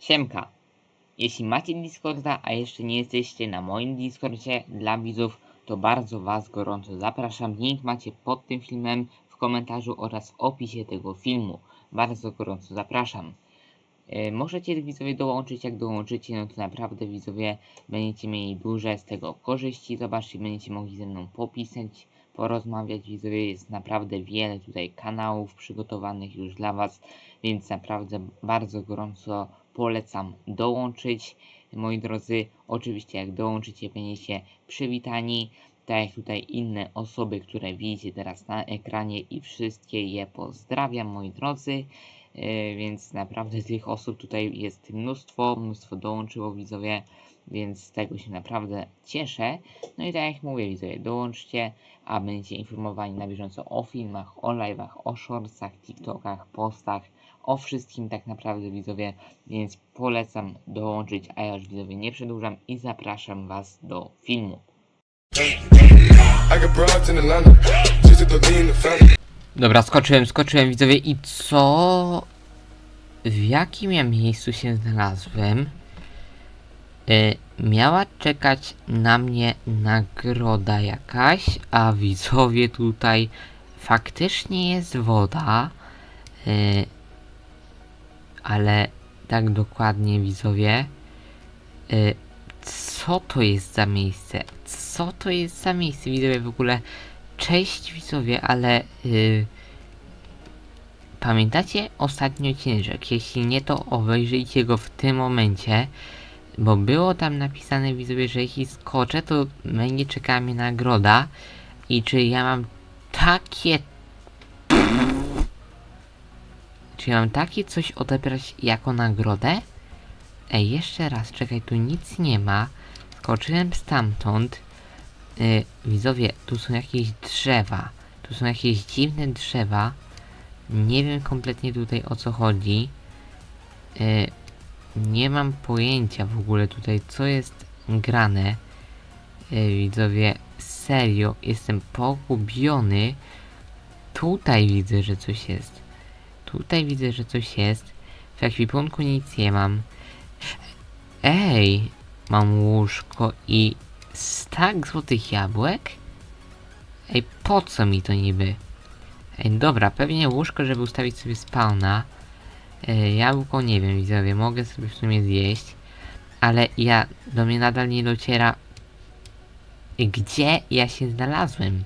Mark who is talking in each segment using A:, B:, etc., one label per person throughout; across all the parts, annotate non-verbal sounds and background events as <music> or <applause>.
A: Siemka. Jeśli macie Discorda, a jeszcze nie jesteście na moim Discordzie dla widzów, to bardzo Was gorąco zapraszam. Link macie pod tym filmem w komentarzu oraz w opisie tego filmu. Bardzo gorąco zapraszam. E, Możecie widzowie dołączyć, jak dołączycie, no to naprawdę widzowie będziecie mieli duże z tego korzyści. Zobaczcie, będziecie mogli ze mną popisać, porozmawiać. Widzowie, jest naprawdę wiele tutaj kanałów przygotowanych już dla Was, więc naprawdę bardzo gorąco polecam dołączyć. Moi drodzy, oczywiście jak dołączycie, będziecie przywitani, tak jak tutaj inne osoby, które widzicie teraz na ekranie i wszystkie je pozdrawiam, moi drodzy. E, więc naprawdę tych osób tutaj jest mnóstwo, mnóstwo dołączyło widzowie, więc z tego się naprawdę cieszę. No i tak jak mówię widzowie, dołączcie, a będziecie informowani na bieżąco o filmach, o live'ach, o shortsach, TikTokach, postach, o wszystkim tak naprawdę widzowie, więc polecam dołączyć, a ja już widzowie nie przedłużam i zapraszam was do filmu.
B: I got broads in Atlanta, just to in the family.
A: Dobra, skoczyłem, skoczyłem widzowie i co? W jakim ja miejscu się znalazłem? Y, miała czekać na mnie nagroda jakaś, a widzowie tutaj faktycznie jest woda. Y, ale tak dokładnie widzowie. Y, co to jest za miejsce? Co to jest za miejsce widzowie w ogóle? Cześć widzowie, ale yy, pamiętacie ostatni odcinek? Jeśli nie, to obejrzyjcie go w tym momencie, bo było tam napisane widzowie, że jeśli skoczę, to będzie czekała mnie nagroda i czy ja mam takie czy ja mam takie coś odebrać jako nagrodę? Ej, jeszcze raz, czekaj, tu nic nie ma. Skoczyłem stamtąd. Y, widzowie, tu są jakieś drzewa. Tu są jakieś dziwne drzewa. Nie wiem kompletnie tutaj o co chodzi. Y, nie mam pojęcia w ogóle tutaj co jest grane. Y, widzowie, serio, jestem pogubiony. Tutaj widzę, że coś jest. Tutaj widzę, że coś jest. W ekwipunku nic nie mam. Ej, mam łóżko i stak złotych jabłek? Ej, po co mi to niby? Ej, dobra, pewnie łóżko, żeby ustawić sobie spawna. Ej, jabłko nie wiem, widzowie, mogę sobie w sumie zjeść. Ale ja, do mnie nadal nie dociera... Gdzie ja się znalazłem?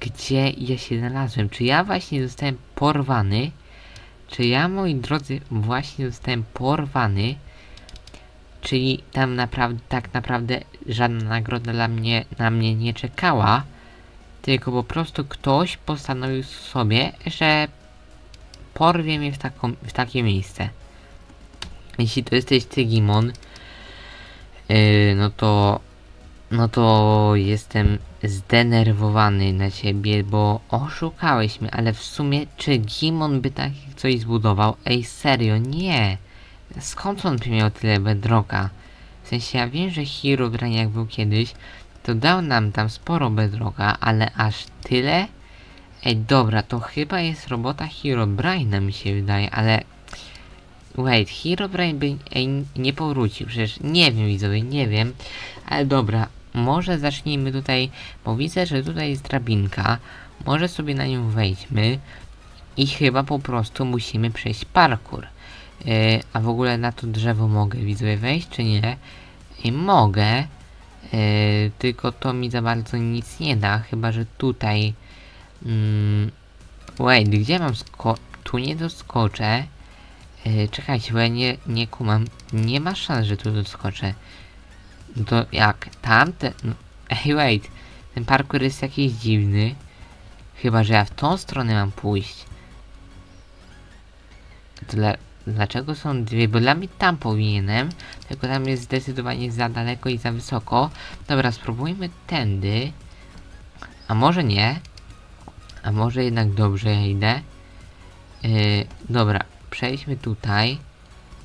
A: Gdzie ja się znalazłem? Czy ja właśnie zostałem porwany? Czy ja, moi drodzy, właśnie zostałem porwany? Czyli tam naprawdę, tak naprawdę żadna nagroda dla mnie, na mnie nie czekała, tylko po prostu ktoś postanowił sobie, że porwie mnie w, taką, w takie miejsce. Jeśli to jesteś ty, Gimon, yy, no to, no to jestem zdenerwowany na ciebie, bo oszukałeś mnie, ale w sumie czy Gimon by tak coś zbudował? Ej, serio, nie! Skąd on by miał tyle bedroka? Sensie ja wiem, że Herobrine jak był kiedyś, to dał nam tam sporo bedroka, ale aż tyle? Ej, dobra, to chyba jest robota Herobrine'a mi się wydaje, ale... Wait, Herobrine by ej, nie powrócił, przecież nie wiem widzowie, nie wiem. Ale dobra, może zacznijmy tutaj, bo widzę, że tutaj jest drabinka. Może sobie na nią wejdźmy. I chyba po prostu musimy przejść parkour. Yy, a w ogóle na to drzewo mogę widzowie wejść, czy nie? Mogę. Yy, tylko to mi za bardzo nic nie da, chyba że tutaj. Mm, wait, gdzie mam sko... Tu nie doskoczę. Yy, czekajcie, bo ja nie, nie kumam. Nie ma szans, że tu doskoczę. To jak? Tamte... No, <laughs> ej, wait. Ten parkour jest jakiś dziwny. Chyba, że ja w tą stronę mam pójść. Dla, dlaczego są dwie? Bo dla mnie tam powinienem. Tylko tam jest zdecydowanie za daleko i za wysoko. Dobra, spróbujmy tędy. A może nie? A może jednak dobrze ja idę? Yy, dobra, przejdźmy tutaj.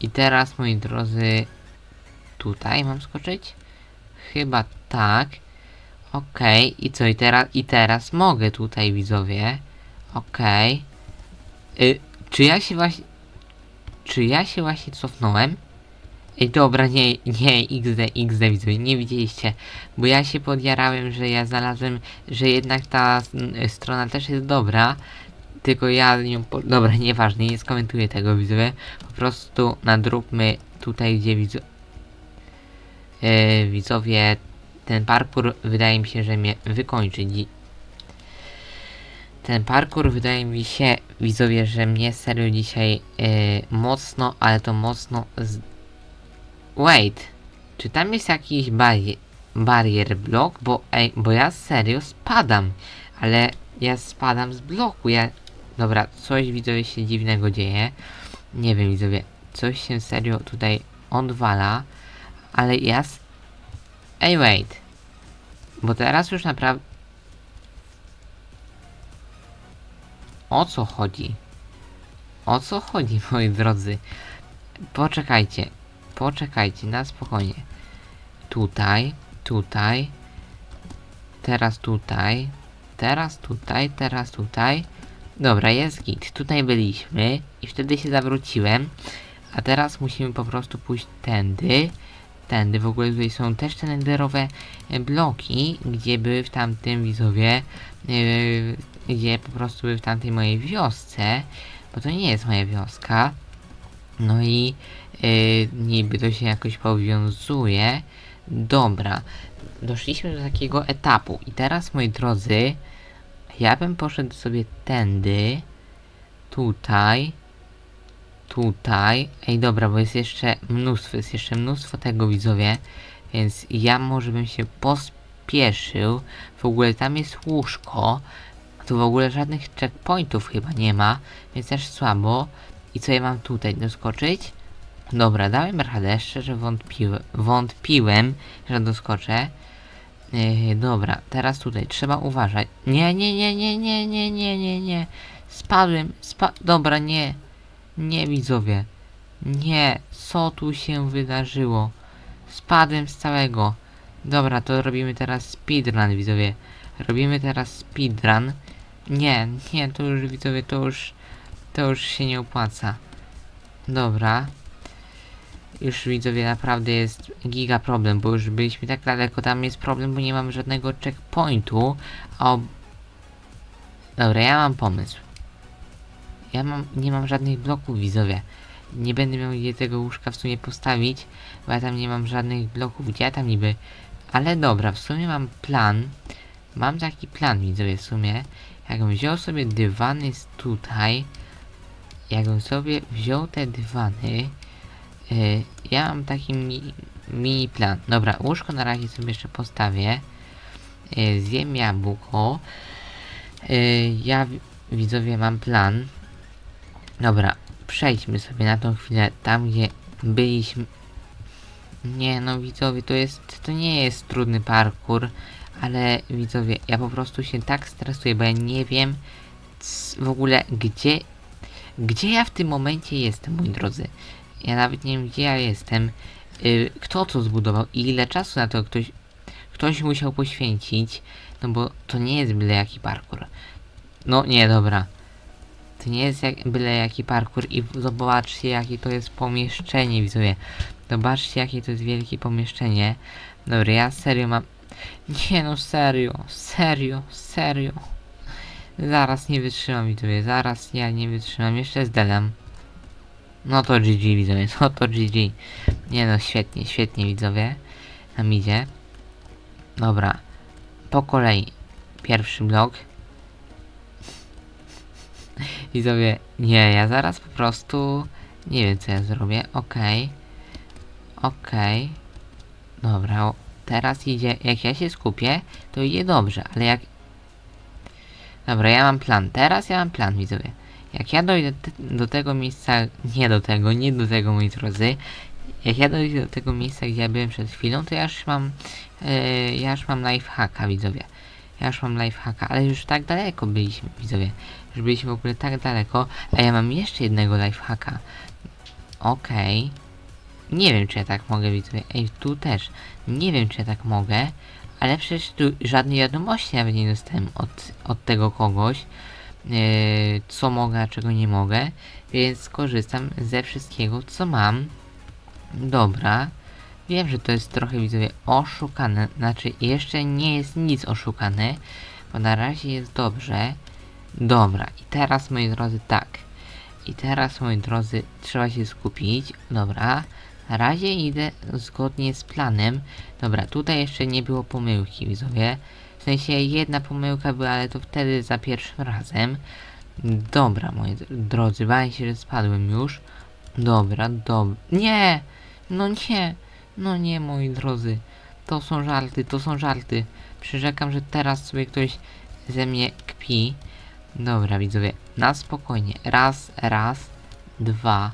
A: I teraz, moi drodzy, tutaj mam skoczyć? Chyba tak. Okej, i co? I teraz, I teraz mogę tutaj, widzowie. Okej. Y, czy ja się właśnie... czy ja się właśnie cofnąłem? Ej, dobra, nie, nie, XD, XD widzowie, nie widzieliście, bo ja się podjarałem, że ja znalazłem, że jednak ta mm, strona też jest dobra, tylko ja ją, po... dobra, nieważne, nie skomentuję tego widzowie, po prostu nadróbmy tutaj, gdzie e, widzowie, ten parkour wydaje mi się, że mnie wykończy. Ten parkour wydaje mi się, widzowie, że mnie serio dzisiaj e, mocno, ale to mocno z... Wait, czy tam jest jakiś barier, barier blok? Bo, ej, bo ja serio spadam, ale ja spadam z bloku, ja... Dobra, coś widzowie się dziwnego dzieje. Nie wiem widzowie, coś się serio tutaj odwala, ale ja... Ej, wait. Bo teraz już naprawdę... O co chodzi? O co chodzi, <laughs> moi drodzy? Poczekajcie, poczekajcie, na spokojnie. Tutaj, tutaj, teraz tutaj, teraz tutaj, teraz tutaj. Dobra, jest git. Tutaj byliśmy i wtedy się zawróciłem, a teraz musimy po prostu pójść tędy. Tędy w ogóle tutaj są też te nenderowe e, bloki, gdzie były w tamtym widzowie, yy, gdzie po prostu były w tamtej mojej wiosce, bo to nie jest moja wioska. No i yy, niby to się jakoś powiązuje. Dobra, doszliśmy do takiego etapu i teraz moi drodzy, ja bym poszedł sobie tędy, tutaj, tutaj. Ej, dobra, bo jest jeszcze mnóstwo, jest jeszcze mnóstwo tego widzowie, więc ja może bym się pospieszył. W ogóle tam jest łóżko, tu w ogóle żadnych checkpointów chyba nie ma, więc też słabo. I co ja mam tutaj doskoczyć? Dobra, dałem radę, szczerze wątpiłem, wątpiłem, że doskoczę. Yy, dobra, teraz tutaj trzeba uważać. Nie, nie, nie, nie, nie, nie, nie, nie, nie. Spadłem, spa... Dobra, nie. Nie, widzowie. Nie, co tu się wydarzyło? Spadłem z całego. Dobra, to robimy teraz speedrun, widzowie. Robimy teraz speedrun. Nie, nie, to już, widzowie, to już... To już się nie opłaca. Dobra. Już widzowie naprawdę jest giga problem, bo już byliśmy tak daleko, tam jest problem, bo nie mam żadnego checkpointu, a ob... Dobra, ja mam pomysł. Ja mam, nie mam żadnych bloków widzowie. Nie będę miał gdzie tego łóżka w sumie postawić, bo ja tam nie mam żadnych bloków, gdzie ja tam niby... Ale dobra, w sumie mam plan. Mam taki plan widzowie w sumie. Jakbym wziął sobie dywany tutaj, jakbym sobie wziął te dywany, Yy, ja mam taki mi, mini plan. Dobra, łóżko na razie sobie jeszcze postawię. Yy, zjem jabłko. Yy, ja wi- widzowie mam plan. Dobra, przejdźmy sobie na tą chwilę tam, gdzie byliśmy. Nie no widzowie, to jest, to nie jest trudny parkour, ale widzowie, ja po prostu się tak stresuję, bo ja nie wiem w ogóle gdzie, gdzie ja w tym momencie jestem, moi drodzy. Ja nawet nie wiem, gdzie ja jestem. Y, kto to zbudował i ile czasu na to ktoś, ktoś musiał poświęcić. No bo to nie jest byle jaki parkour. No nie, dobra. To nie jest jak, byle jaki parkour i zobaczcie jakie to jest pomieszczenie, widzowie. Zobaczcie jakie to jest wielkie pomieszczenie. Dobra, ja serio mam... Nie no, serio, serio, serio. Zaraz nie wytrzymam, widzowie, zaraz ja nie wytrzymam. Jeszcze zdelam. No to GG widzowie, <laughs> no to GG. Nie no, świetnie, świetnie widzowie. Nam idzie. Dobra. Po kolei. Pierwszy blok. Widzowie, nie, ja zaraz po prostu... Nie wiem co ja zrobię. Okej. Okej. Dobra, o, teraz idzie... Jak ja się skupię, to idzie dobrze, ale jak... Dobra, ja mam plan. Teraz ja mam plan, widzowie. Jak ja dojdę do tego miejsca, nie do tego, nie do tego moi drodzy, jak ja dojdę do tego miejsca, gdzie ja byłem przed chwilą, to ja już mam, yy, ja już mam lifehacka widzowie. Ja już mam lifehacka, ale już tak daleko byliśmy widzowie. Już byliśmy w ogóle tak daleko, a ja mam jeszcze jednego lifehacka. Okej. Nie wiem czy ja tak mogę widzowie, ej tu też. Nie wiem czy ja tak mogę, ale przecież tu żadnej wiadomości nawet nie dostałem od, od tego kogoś. co mogę, a czego nie mogę, więc skorzystam ze wszystkiego, co mam. Dobra. Wiem, że to jest trochę widzowie oszukane, znaczy jeszcze nie jest nic oszukane, bo na razie jest dobrze. Dobra, i teraz moi drodzy tak. I teraz moi drodzy trzeba się skupić. Dobra, na razie idę zgodnie z planem. Dobra, tutaj jeszcze nie było pomyłki widzowie. W sensie jedna pomyłka była, ale to wtedy za pierwszym razem. Dobra, moi drodzy, bałem się, że spadłem już. Dobra, dobra. Nie! No nie! No nie, moi drodzy. To są żarty, to są żarty. Przyrzekam, że teraz sobie ktoś ze mnie kpi. Dobra, widzowie, na spokojnie. Raz, raz, dwa.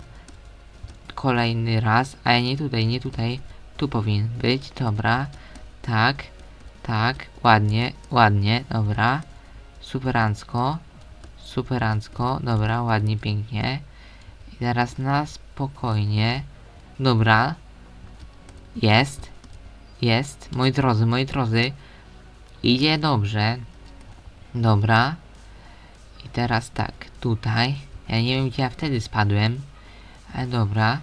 A: Kolejny raz, a ja nie tutaj, nie tutaj. Tu powinien być, dobra. Tak, tak, ładnie, ładnie, dobra. Superancko, superancko, dobra, ładnie, pięknie. I teraz na spokojnie. Dobra. Jest. Jest. Moi drodzy, moi drodzy. Idzie dobrze. Dobra. I teraz tak, tutaj. Ja nie wiem gdzie ja wtedy spadłem. Ale dobra.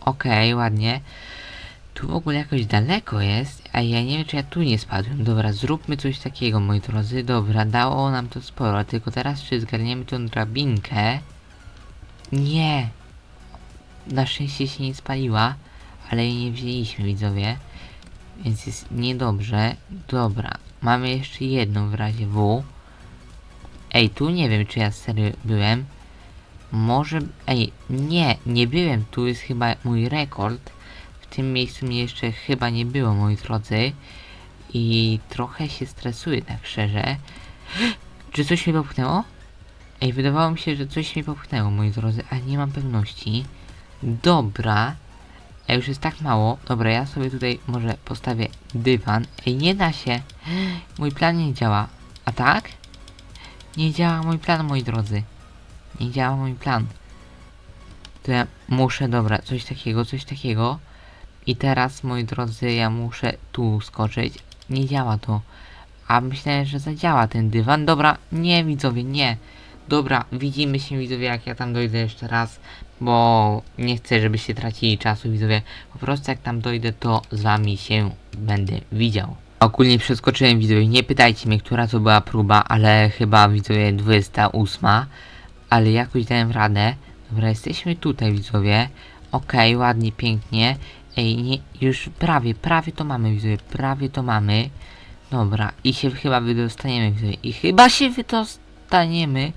A: Okej, ładnie. Tu w ogóle jakoś daleko jest, a ja nie wiem czy ja tu nie spadłem. Dobra, zróbmy coś takiego, moi drodzy. Dobra, dało nam to sporo, tylko teraz czy zgarniemy tą drabinkę? Nie! Na szczęście się nie spaliła, ale jej nie wzięliśmy, widzowie. Więc jest niedobrze. Dobra, mamy jeszcze jedną w razie W. Ej, tu nie wiem, czy ja serio byłem. Może... Ej, nie, nie byłem. Tu jest chyba mój rekord. W tym miejscu mnie jeszcze chyba nie było, moi drodzy. I trochę się stresuję, tak szczerze. <gasps> Czy coś mnie popchnęło? Ej, wydawało mi się, że coś mnie popchnęło, moi drodzy, a nie mam pewności. Dobra. Ej, już jest tak mało. Dobra, ja sobie tutaj może postawię dywan. Ej, nie da się. <gasps> Mój plan nie działa. A tak? Nie działa mój plan, moi drodzy. Nie działa mój plan. To ja muszę, dobra, coś takiego, coś takiego. I teraz, moi drodzy, ja muszę tu skoczyć. Nie działa to. A myślałem, że zadziała ten dywan. Dobra, nie widzowie, nie. Dobra, widzimy się widzowie, jak ja tam dojdę jeszcze raz, bo nie chcę, żebyście tracili czasu widzowie. Po prostu jak tam dojdę, to z wami się będę widział. Ogólnie przeskoczyłem widzowie, nie pytajcie mnie, która to była próba, ale chyba widzowie 28, ale jakoś dałem radę. Dobra, jesteśmy tutaj widzowie. Okej, ładnie, pięknie. Ej, nie, już prawie, prawie to mamy widzowie, prawie to mamy. Dobra, i się chyba wydostaniemy widzowie, i chyba się wydostaniemy.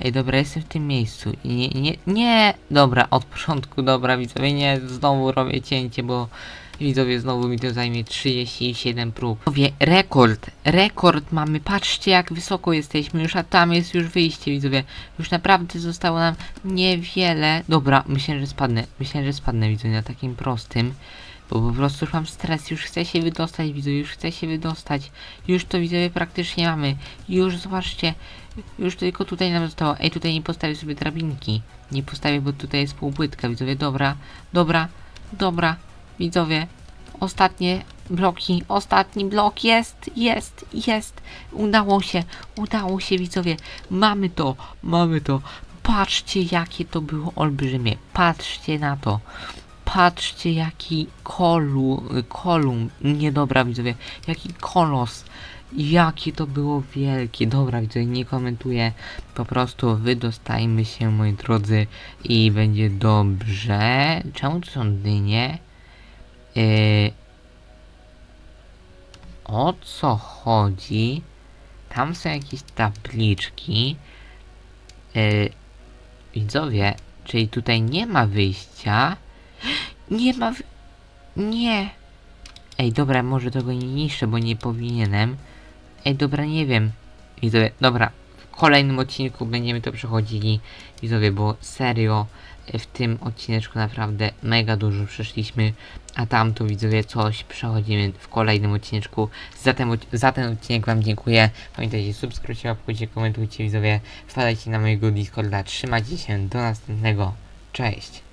A: Ej, dobra, jestem w tym miejscu. Nie, nie, nie, dobra, od początku, dobra, widzowie, nie, znowu robię cięcie, bo widzowie, znowu mi to zajmie 37 prób. Widzowie, rekord, rekord mamy, patrzcie jak wysoko jesteśmy już, a tam jest już wyjście, widzowie. Już naprawdę zostało nam niewiele. Dobra, myślę, że spadnę, myślę, że spadnę, widzowie, na takim prostym. Bo po prostu już mam stres, już chcę się wydostać, widzowie, już chcę się wydostać. Już to widzowie praktycznie mamy. Już zobaczcie, już tylko tutaj nam zostało. Ej, tutaj nie postawię sobie drabinki. Nie postawię, bo tutaj jest półpłytka, widzowie. Dobra, dobra, dobra, widzowie. Ostatnie bloki, ostatni blok jest, jest, jest. Udało się, udało się, widzowie. Mamy to, mamy to. Patrzcie, jakie to było olbrzymie. Patrzcie na to. Patrzcie jaki kolu, kolumn, niedobra widzowie, jaki kolos, jakie to było wielkie, dobra widzowie, nie komentuję, po prostu wydostajmy się moi drodzy i będzie dobrze. Czemu tu są dynie? Yy, o co chodzi? Tam są jakieś tabliczki. Yy, widzowie, czyli tutaj nie ma wyjścia. Nie ma. W... Nie. Ej, dobra, może tego nie niszczę, bo nie powinienem. Ej, dobra, nie wiem. Widzowie, dobra. W kolejnym odcinku będziemy to przechodzili. Widzowie, bo serio e, w tym odcineczku naprawdę mega dużo przeszliśmy. A tam to widzowie coś przechodzimy w kolejnym odcineczku. Za ten, za ten odcinek wam dziękuję. Pamiętajcie, subskrybujcie, łapkujcie, komentujcie widzowie. Wpadajcie na mojego Discorda. Trzymajcie się. Do następnego. Cześć.